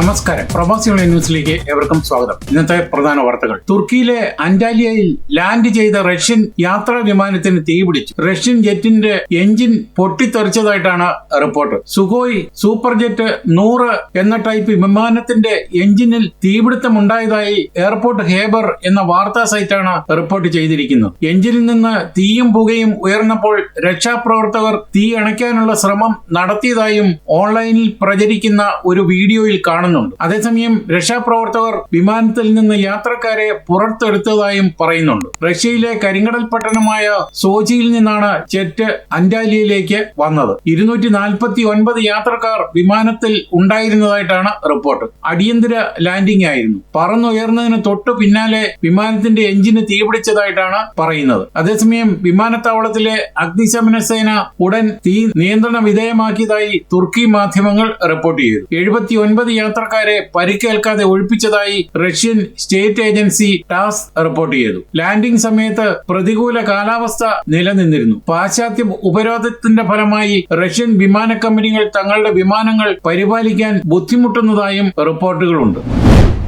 നമസ്കാരം. പ്രവാസികളുടെ ന്യൂസിലേക്ക് ഏവർക്കും സ്വാഗതം. ഇന്നത്തെ പ്രധാന വാർത്തകൾ. തുർക്കിയിലെ അന്റാലിയയിൽ ലാൻഡ് ചെയ്ത റഷ്യൻ യാത്രാ വിമാനത്തിന് തീപിടിച്ചു റഷ്യൻ ജെറ്റിന്റെ എഞ്ചിൻ പൊട്ടിത്തെറിച്ചതായിട്ടാണ് റിപ്പോർട്ട്. സുഖോയ് സൂപ്പർ ജെറ്റ് നൂറ് എന്ന ടൈപ്പ് വിമാനത്തിന്റെ എഞ്ചിനിൽ തീപിടുത്തമുണ്ടായതായി എയർപോർട്ട് ഹേബർ എന്ന വാർത്താ സൈറ്റാണ് റിപ്പോർട്ട് ചെയ്തിരിക്കുന്നത്. എഞ്ചിനിൽ നിന്ന് തീയും പുകയും ഉയർന്നപ്പോൾ രക്ഷാപ്രവർത്തകർ തീ അണയ്ക്കാനുള്ള ശ്രമം നടത്തിയതായും ഓൺലൈനിൽ പ്രചരിക്കുന്ന ഒരു വീഡിയോയിൽ കാണുന്നുണ്ട്. അതേസമയം രക്ഷാപ്രവർത്തകർ വിമാനത്തിൽ നിന്ന് യാത്രക്കാരെ പുറത്തെടുത്തതായും പറയുന്നുണ്ട്. റഷ്യയിലെ കരിങ്കടൽ പട്ടണമായ സോജിയിൽ നിന്നാണ് ജെറ്റ് അന്റാലിയയിലേക്ക് വന്നത്. ഇരുന്നൂറ്റി നാൽപ്പത്തി ഒൻപത് യാത്രക്കാർ വിമാനത്തിൽ ഉണ്ടായിരുന്നതായിട്ടാണ് റിപ്പോർട്ട്. അടിയന്തര ലാൻഡിംഗ് ആയിരുന്നു. പറന്നുയർന്നതിന് തൊട്ടു പിന്നാലെ വിമാനത്തിന്റെ എഞ്ചിന് തീപിടിച്ചതായിട്ടാണ് പറയുന്നത്. അതേസമയം വിമാനത്താവളത്തിലെ അഗ്നിശമന സേന ഉടൻ തീ നിയന്ത്രണ വിധേയമാക്കിയതായി തുർക്കി മാധ്യമങ്ങൾ റിപ്പോർട്ട് ചെയ്തു. എഴുപത്തി ഒൻപത് യാത്രക്കാരെ പരിക്കേൽക്കാതെ ഒഴിപ്പിച്ചതായി Russian state agency TASS report ചെയ്തു. ലാൻഡിംഗ് സമയത്ത് പ്രതികൂല കാലാവസ്ഥ നിലനിന്നിരുന്നു. പാശ്ചാത്യ ഉപരോധത്തിന്റെ ഫലമായി റഷ്യൻ വിമാന കമ്പനികൾ തങ്ങളുടെ വിമാനങ്ങൾ പരിപാലിക്കാൻ ബുദ്ധിമുട്ടുന്നതായും റിപ്പോർട്ടുകളുണ്ട്.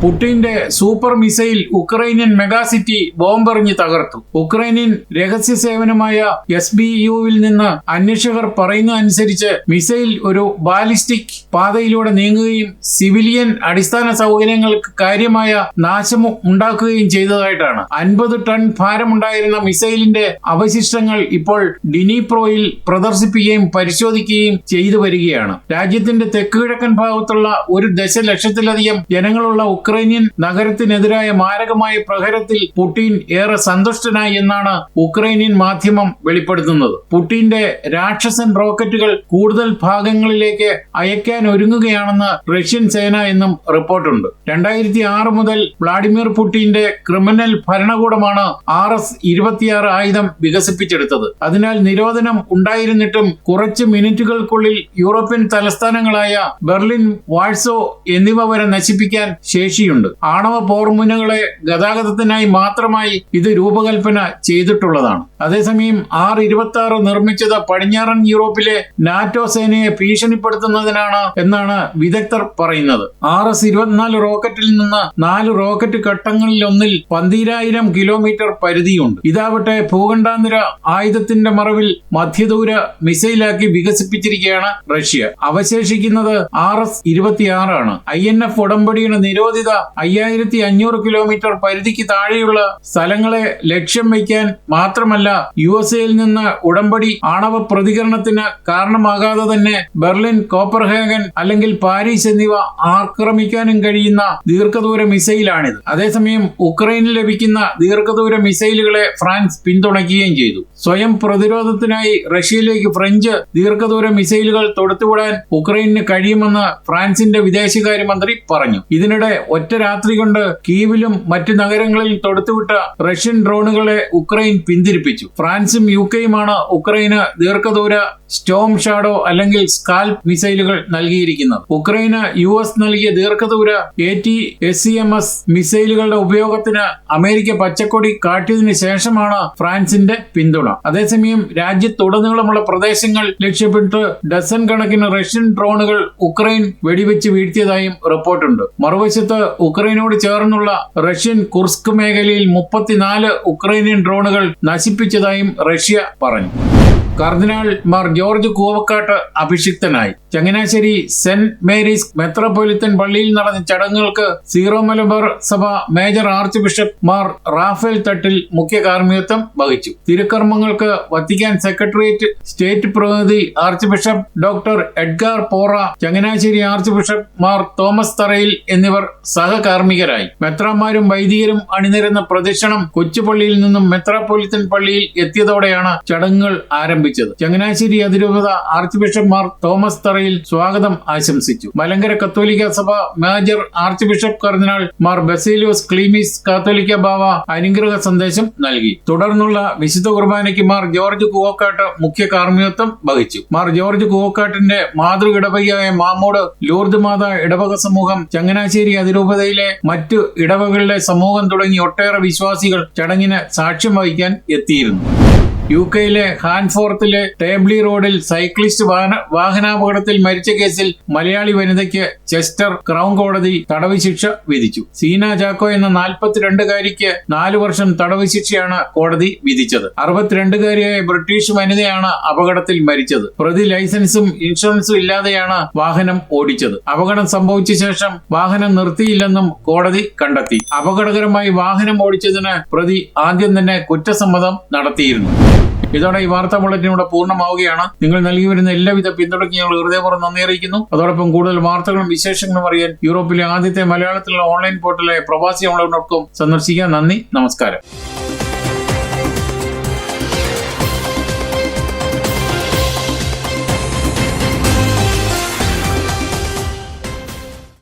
പുടിന്റെ സൂപ്പർ മിസൈൽ ഉക്രൈനിയൻ മെഗാസിറ്റി ബോംബെറിഞ്ഞ് തകർത്തു. ഉക്രൈനിയൻ രഹസ്യ സേവനമായ എസ് ബി യുവിൽ നിന്ന് അന്വേഷകർ പറയുന്ന അനുസരിച്ച് മിസൈൽ ഒരു ബാലിസ്റ്റിക് പാതയിലൂടെ നീങ്ങുകയും സിവിലിയൻ അടിസ്ഥാന സൗകര്യങ്ങൾക്ക് കാര്യമായ നാശം ഉണ്ടാക്കുകയും ചെയ്തതായിട്ടാണ്. അൻപത് ടൺ ഭാരമുണ്ടായിരുന്ന മിസൈലിന്റെ അവശിഷ്ടങ്ങൾ ഇപ്പോൾ ഡിനിപ്രോയിൽ പ്രദർശിപ്പിക്കുകയും പരിശോധിക്കുകയും ചെയ്തു വരികയാണ്. രാജ്യത്തിന്റെ തെക്ക് ഭാഗത്തുള്ള ഒരു ദശലക്ഷത്തിലധികം ജനങ്ങളുള്ള ഉക്രൈനിയൻ നഗരത്തിനെതിരായ മാരകമായ പ്രഹരത്തിൽ പുടിൻ ഏറെ സന്തുഷ്ടനായി എന്നാണ് ഉക്രൈനിയൻ മാധ്യമം വെളിപ്പെടുത്തുന്നത്. പുടിന്റെ രാക്ഷസൻ റോക്കറ്റുകൾ കൂടുതൽ ഭാഗങ്ങളിലേക്ക് അയക്കാൻ ഒരുങ്ങുകയാണെന്ന് റഷ്യൻ സേന എന്നും റിപ്പോർട്ടുണ്ട്. രണ്ടായിരത്തി ആറ് മുതൽ വ്ളാഡിമിർ പുടിന്റെ ക്രിമിനൽ ഭരണകൂടമാണ് ആർ എസ് ഇരുപത്തിയാറ് ആയുധം വികസിപ്പിച്ചെടുത്തത്. അതിനാൽ നിരോധനം ഉണ്ടായിരുന്നിട്ടും കുറച്ച് മിനിറ്റുകൾക്കുള്ളിൽ യൂറോപ്യൻ തലസ്ഥാനങ്ങളായ ബെർലിൻ വാഴ്സോ എന്നിവ വരെ നശിപ്പിക്കാൻ ശേഷിയുണ്ട് ആണവ പോർമുനകളെ ഗതാഗതത്തിനായി മാത്രമായി ഇത് രൂപകൽപ്പന ചെയ്തിട്ടുള്ളതാണ്. അതേസമയം ആർ ഇരുപത്തി ആറ് നിർമ്മിച്ചത് പടിഞ്ഞാറൻ യൂറോപ്പിലെ നാറ്റോ സേനയെ ഭീഷണിപ്പെടുത്തുന്നതിനാണ് എന്നാണ് വിദഗ്ധർ പറയുന്നത്. ആർ എസ് ഇരുപത്തിനാല് റോക്കറ്റിൽ നിന്ന് നാല് റോക്കറ്റ് ഘട്ടങ്ങളിൽ ഒന്നിൽ പന്തിരായിരം കിലോമീറ്റർ പരിധിയുണ്ട്. ഇതാവട്ടെ ഭൂഖണ്ഡാന്തര ആയുധത്തിന്റെ മറവിൽ മധ്യദൂര മിസൈലാക്കി വികസിപ്പിച്ചിരിക്കുകയാണ് റഷ്യ. അവശേഷിക്കുന്നത് ആർ എസ് ഇരുപത്തിയാറാണ്. ഐ എൻ എഫ് ഉടമ്പടിയുടെ നിരോധിത അയ്യായിരത്തി അഞ്ഞൂറ് കിലോമീറ്റർ പരിധിക്ക് താഴെയുള്ള സ്ഥലങ്ങളെ ലക്ഷ്യം വയ്ക്കാൻ മാത്രമല്ല യു എസ് എയിൽ നിന്ന് ഉടമ്പടി ആണവ പ്രതികരണത്തിന് കാരണമാകാതെ തന്നെ ബെർലിൻ കോപ്പർഹേഗൻ അല്ലെങ്കിൽ പാരീസ് എന്നിവ ആക്രമിക്കാനും കഴിയുന്ന ദീർഘദൂര മിസൈലാണിത്. അതേസമയം ഉക്രൈനിൽ ലഭിക്കുന്ന ദീർഘദൂര മിസൈലുകളെ ഫ്രാൻസ് പിന്തുണയ്ക്കുകയും ചെയ്തു. സ്വയം പ്രതിരോധത്തിനായി റഷ്യയിലേക്ക് ഫ്രഞ്ച് ദീർഘദൂര മിസൈലുകൾ തൊടുത്തുവിടാൻ ഉക്രൈനിന് കഴിയുമെന്ന് ഫ്രാൻസിന്റെ വിദേശകാര്യമന്ത്രി പറഞ്ഞു. ഇതിനിടെ ഒറ്റ രാത്രി കൊണ്ട് കീവിലും മറ്റു നഗരങ്ങളിൽ തൊടുത്തുവിട്ട റഷ്യൻ ഡ്രോണുകളെ ഉക്രൈൻ പിന്തിരിപ്പിച്ചു. ഫ്രാൻസും യു കെയുമാണ് ഉക്രൈന് ദീർഘദൂര സ്റ്റോം ഷാഡോ അല്ലെങ്കിൽ സ്കാൽപ് മിസൈലുകൾ നൽകിയിരിക്കുന്നത്. ഉക്രൈന് യു എസ് നൽകിയ ദീർഘദൂര A T S C M S മിസൈലുകളുടെ ഉപയോഗത്തിന് അമേരിക്ക പച്ചക്കൊടി കാട്ടിയതിനു ശേഷമാണ് ഫ്രാൻസിന്റെ പിന്തുണ. അതേസമയം രാജ്യത്തുടനീളമുള്ള പ്രദേശങ്ങൾ ലക്ഷ്യപ്പെട്ട് ഡസൻ കണക്കിന് റഷ്യൻ ഡ്രോണുകൾ ഉക്രൈൻ വെടിവെച്ച് വീഴ്ത്തിയതായും റിപ്പോർട്ടുണ്ട്. മറുവശത്ത് ഉക്രൈനോട് ചേർന്നുള്ള റഷ്യൻ കുർസ്ക് മേഖലയിൽ മുപ്പത്തിനാല് ഉക്രൈനിയൻ ഡ്രോണുകൾ നശിപ്പിച്ചതായും റഷ്യ പറഞ്ഞു. കർദിനാൾ മാർ ജോർജ് കൂവക്കാട്ട് അഭിഷിക്തനായി. ചങ്ങനാശ്ശേരി സെന്റ് മേരീസ് മെത്രോപൊലിത്തൻ പള്ളിയിൽ നടന്ന ചടങ്ങുകൾക്ക് സീറോ മലബാർ സഭ major archbishop Mar Raphael Thattil മുഖ്യ കാർമ്മികത്വം വഹിച്ചു. തിരുക്കർമ്മങ്ങൾക്ക് വത്തിക്കാൻ സെക്രട്ടേറിയറ്റ് സ്റ്റേറ്റ് പ്രതിനിധി ആർച്ച് ബിഷപ്പ് ഡോക്ടർ എഡ്ഗാർ പോറ Changanassery archbishop Mar Thomas Tharayil എന്നിവർ സഹകാർമ്മികരായി. മെത്രാമാരും വൈദികരും അണിനിരുന്ന പ്രദക്ഷിണം കൊച്ചുപള്ളിയിൽ നിന്നും മെത്രാപൊലിത്തൻ പള്ളിയിൽ എത്തിയതോടെയാണ് ചടങ്ങുകൾ ആരംഭിച്ചത്. ചങ്ങനാശ്ശേരി അതിരൂപത ആർച്ച് ബിഷപ്പ് മാർ തോമസ് തറയിൽ സ്വാഗതം ആശംസിച്ചു. മലങ്കര കത്തോലിക്ക സഭ മേജർ ആർച്ച് ബിഷപ്പ് കർദിനാൾ മാർ ബസേലിയോസ് ക്ലീമിസ് കാത്തോലിക്ക ബാവ അനുഗ്രഹ സന്ദേശം നൽകി. തുടർന്നുള്ള വിശുദ്ധ കുർബാനയ്ക്ക് മാർ ജോർജ് കുവക്കാട്ട് മുഖ്യ കാർമ്മികത്വം വഹിച്ചു. മാർ ജോർജ് കുവക്കാട്ടിന്റെ മാതൃ ഇടവകയായ മാമോട് ലൂർദ് മാത ഇടവക സമൂഹം ചങ്ങനാശ്ശേരി അതിരൂപതയിലെ മറ്റു ഇടവകളുടെ സമൂഹം തുടങ്ങി ഒട്ടേറെ വിശ്വാസികൾ ചടങ്ങിന് സാക്ഷ്യം വഹിക്കാൻ എത്തിയിരുന്നു. യു കെയിലെ ഹാൻഫോർത്തിലെ ടേബ്ലി റോഡിൽ സൈക്ലിസ്റ്റ് വാഹന വാഹനാപകടത്തിൽ മരിച്ച കേസിൽ മലയാളി വനിതയ്ക്ക് ചെസ്റ്റർ ക്രൗൺ കോടതി തടവ് ശിക്ഷ വിധിച്ചു. സീന ജാക്കോ എന്ന നാൽപ്പത്തിരണ്ടുകാരിക്ക് നാലു വർഷം തടവ് ശിക്ഷയാണ് കോടതി വിധിച്ചത്. അറുപത്തിരണ്ടുകാരിയായ ബ്രിട്ടീഷ് വനിതയാണ് അപകടത്തിൽ മരിച്ചത്. പ്രതി ലൈസൻസും ഇൻഷുറൻസും ഇല്ലാതെയാണ് വാഹനം ഓടിച്ചത്. അപകടം സംഭവിച്ച ശേഷം വാഹനം നിർത്തിയില്ലെന്നും കോടതി കണ്ടെത്തി. അപകടകരമായി വാഹനം ഓടിച്ചതിന് പ്രതി ആദ്യം തന്നെ കുറ്റസമ്മതം നടത്തിയിരുന്നു. ഇതോടെ ഈ വാർത്താ ബുള്ളറ്റിൻ പൂർണമാവുകയാണ്. നിങ്ങൾ നൽകി വരുന്ന എല്ലാവിധ പിന്തുണയ്ക്ക് ഞങ്ങൾ ഹൃദയപൂർവം നന്ദി അറിയിക്കുന്നു. അതോടൊപ്പം കൂടുതൽ വാർത്തകളും വിശേഷങ്ങളും അറിയാൻ യൂറോപ്പിലെ ആദ്യത്തെ മലയാളത്തിലുള്ള ഓൺലൈൻ പോർട്ടലായ പ്രവാസി ഓൺലൈൻ ഡോട്ട് കോം സന്ദർശിക്കാൻ നന്ദി നമസ്കാരം.